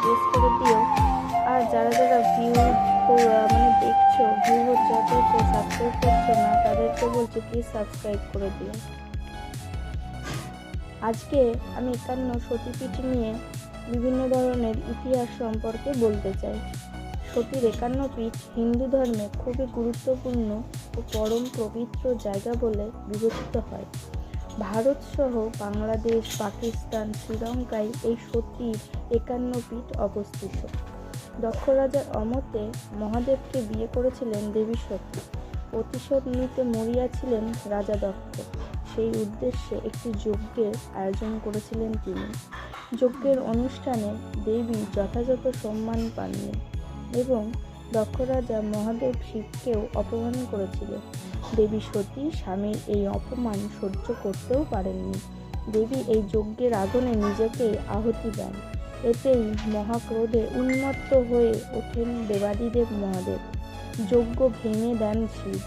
Press করে দিও। আর যারা যারা ভিউ মানে দেখছ ভিউ হচ্ছে অথচ সাবস্ক্রাইব করছ না, তাদেরকে বলছি প্লিজ সাবস্ক্রাইব করে দিও। আজকে আমি একান্ন সতীপীঠ নিয়ে বিভিন্ন ধরনের ইতিহাস সম্পর্কে বলতে চাই। সতীর একান্ন পীঠ হিন্দু ধর্মে খুবই গুরুত্বপূর্ণ ও পরম পবিত্র জায়গা বলে বিবেচিত হয়। ভারত সহ বাংলাদেশ, পাকিস্তান, শ্রীলঙ্কায় এই সতীর একান্ন পীঠ অবস্থিত। দক্ষ রাজার অমতে মহাদেবকে বিয়ে করেছিলেন দেবী সতী। প্রতিশোধ নিতে মরিয়াছিলেন রাজা দক্ষ। সেই উদ্দেশ্যে একটি যজ্ঞের আয়োজন করেছিলেন তিনি। যজ্ঞের অনুষ্ঠানে দেবী যথাযথ সম্মান পাননি এবং দক্ষ রাজা মহাদেব শিবকেও অপমান করেছিল দেবী সতী স্বামীর এই অপমান সহ্য করতেও পারেননি। দেবী এই যজ্ঞের আগুনে নিজেকে আহুতি দেন। এতেই মহাক্রোধে উন্মত্ত হয়ে ওঠেন দেবাদিদেব মহাদেব। যজ্ঞ ভেঙে দেন শিব।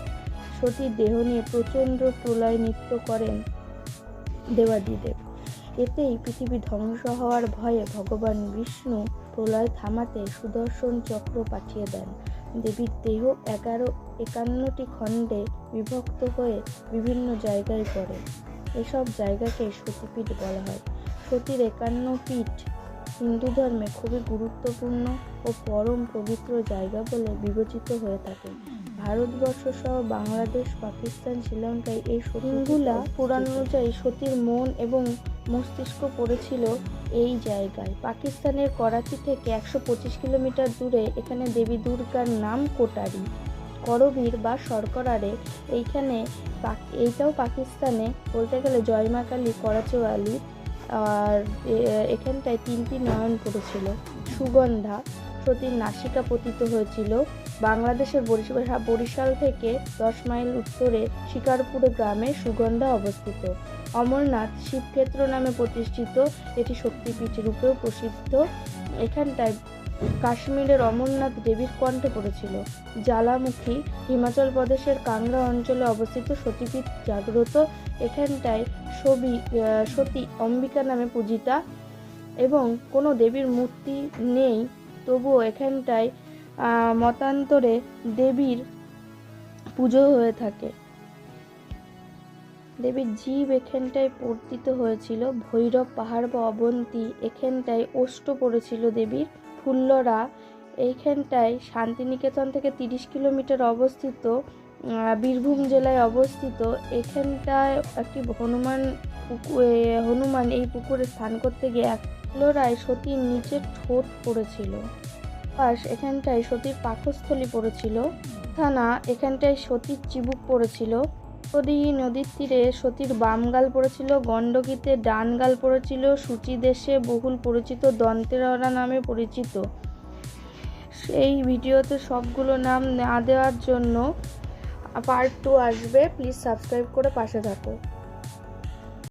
সতীর দেহ নিয়ে প্রচণ্ড প্রলয় নৃত্য করেন দেবাদিদেব। এতেই পৃথিবী ধ্বংস হওয়ার ভয়ে ভগবান বিষ্ণু প্রলয় থামাতে সুদর্শন চক্র পাঠিয়ে দেন। দেবীর দেহ এগারো একান্নটি খণ্ডে বিভক্ত হয়ে বিভিন্ন জায়গায় পড়ে। এসব জায়গাকে সতীপীঠ বলা হয়। সতীর একান্ন পীঠ হিন্দু ধর্মে খুবই গুরুত্বপূর্ণ ও পরম পবিত্র জায়গা বলে বিবেচিত হয়ে থাকে। ভারতবর্ষ সহ বাংলাদেশ পাকিস্তান শ্রীলঙ্কায় এই সতীগুলা পুরাণ অনুযায়ী সতীর মন এবং মস্তিষ্ক পড়েছিল এই জায়গায়। পাকিস্তানের করাচি থেকে একশো পঁচিশ কিলোমিটার দূরে এখানে দেবী দুর্গার নাম কোটারি। করবীর বা শর্করারে এইখানে এইটাও পাকিস্তানে বলতে গেলে জয়মা কালী করাচিওয়ালি আর এখানটায় তিনটি নয়ন পড়েছিল। সুগন্ধা সতীর নাসিকা পতিত হয়েছিল। বাংলাদেশের বরিশাল থেকে দশ মাইল উত্তরে শিকারপুর গ্রামে সুগন্ধা অবস্থিত। অমরনাথ শিবক্ষেত্র নামে প্রতিষ্ঠিত এটি শক্তিপীঠ রূপেও প্রসিদ্ধ। এখানটায় কাশ্মীরের অমরনাথ দেবীর কণ্ঠে পড়েছিল। জ্বালামুখী হিমাচল প্রদেশের কাংড়া অঞ্চলে অবস্থিত সতীপীঠ জাগ্রত। এখানটায় সবি সতী অম্বিকা নামে পূজিতা এবং কোনো দেবীর মূর্তি নেই। তবুও এখানটায় মতান্তরে দেবীর পুজো হয়ে থাকে। দেবীর জীব এখানটায় পর্তিত হয়েছিল। ভৈরব, পাহাড় বা অবন্তী এখানটায় ওষ্ঠ পড়েছিল দেবীর। ফুল্লরা এইখানটায় শান্তিনিকেতন থেকে তিরিশ কিলোমিটার অবস্থিত বীরভূম জেলায় অবস্থিত। এখানটায় একটি হনুমান হনুমান এই পুকুরে স্নান করতে গিয়ে এক ফুল্লরায় সতীর নিচে ঠোঁট পড়েছিল। পাশ এখানটায় সতীর পাকস্থলী পড়েছিল। থানা এখানটায় সতীর চিবুক পড়েছিল। নদী নদীর তীরে সতীর বাম গাল পড়েছিল গণ্ডকীতে ডান গাল পড়েছিল, সূচি দেশে বহুল পরিচিত দন্তেররা নামে পরিচিত। এই ভিডিওতে সবগুলো নাম না দেওয়ার জন্য পার্ট টু আসবে। প্লিজ সাবস্ক্রাইব করে পাশে থাকো।